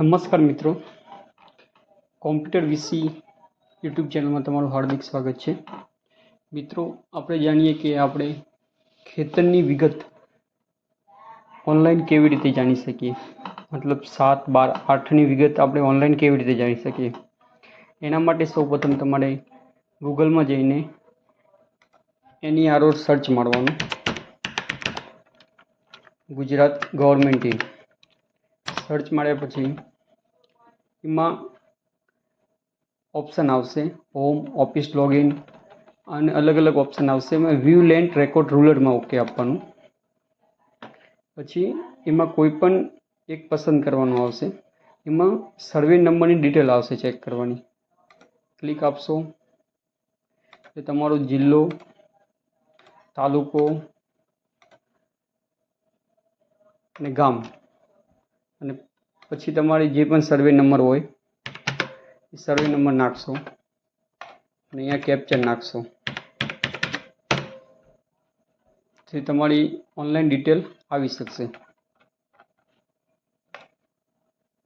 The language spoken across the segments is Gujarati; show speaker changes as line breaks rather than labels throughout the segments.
નમસ્કાર મિત્રો. કોમ્પ્યુટર વિસી યુટ્યુબ ચેનલમાં તમારું હાર્દિક સ્વાગત છે. મિત્રો, આપણે જાણીએ કે આપણે ખેતરની વિગત ઓનલાઈન કેવી રીતે જાણી શકીએ? મતલબ સાત, બાર, આઠની વિગત આપણે ઓનલાઈન કેવી રીતે જાણી શકીએ? એના માટે સૌપ્રથમ તમારે ગૂગલમાં જઈને એની આરોર સર્ચ મારવાનું. ગુજરાત ગવર્મેન્ટે સર્ચ માર્યા પછી એમાં ઓપ્શન આવશે. હોમ ઓફિસ લોગિન અને અલગ અલગ ઓપ્શન આવશે. એમાં વ્યૂ લેન્ડ રેકોર્ડ રૂલરમાં ઓકે આપવાનું. પછી એમાં કોઈ પણ એક પસંદ કરવાનું આવશે. એમાં સર્વે નંબરની ડિટેલ આવશે ચેક કરવાની. ક્લિક આપશો. એટલે તમારો જિલ્લો, તાલુકો અને ગામ. અને પછી તમારે જે પણ સર્વે નંબર હોય, એ સર્વે નંબર નાખશો અને અહીંયા કેપ્ચર નાખશો. જે તમારી ઓનલાઈન ડિટેલ આવી શકશે.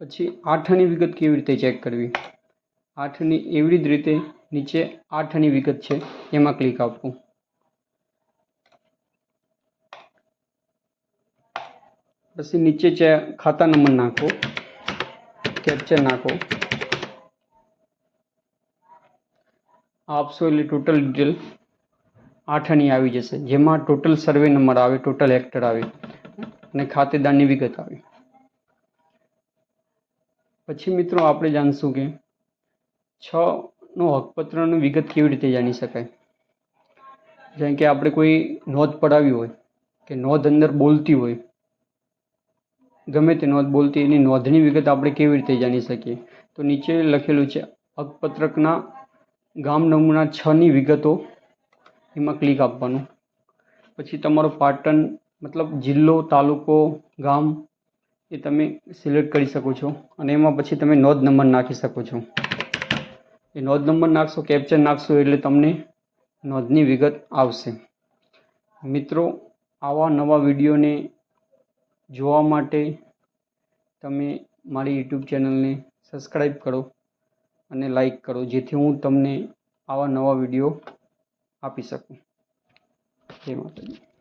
પછી આઠની વિગત કેવી રીતે ચેક કરવી? આઠની એવી જ રીતે નીચે આઠની વિગત છે, એમાં ક્લિક આપવું પછી નીચે ખાતા નંબર નાખો કેપ્ચર નાખો. આપશો એટલે ટોટલ ડિટેલ આઠની આવી જશે. જેમાં ટોટલ સર્વે નંબર આવે ટોટલ હેક્ટર આવે, અને ખાતેદારની વિગત આવે. પછી મિત્રો આપણે જાણશું કે છ નો હકપત્રનું વિગત કેવી રીતે જાણી શકાય? જેમ કે આપણે કોઈ નોંધ પડાવી હોય, કે નોંધ અંદર બોલતી હોય ગમે તે નોંધ બોલતી એની નોંધની વિગત આપણે કેવી રીતે જાણી શકીએ? તો નીચે લખેલું છે અગપત્રકના ગામ નમૂના છની વિગતો એમાં ક્લિક આપવાનું. પછી તમારો પાટણ, મતલબ જિલ્લો, તાલુકો, ગામ એ તમે સિલેક્ટ કરી શકો છો અને એમાં પછી તમે નોંધ નંબર નાખી શકો છો. એ નોંધ નંબર નાખશો કેપ્ચર નાખશો એટલે તમને નોંધની વિગત આવશે. મિત્રો, આવા નવા વિડીયોને જોવા માટે તમે મારી યુટ્યુબ ચેનલને સબસ્ક્રાઈબ કરો અને લાઈક કરો, જેથી હું તમને આવા નવા વીડિયો આપી શકું. જય માતાજી.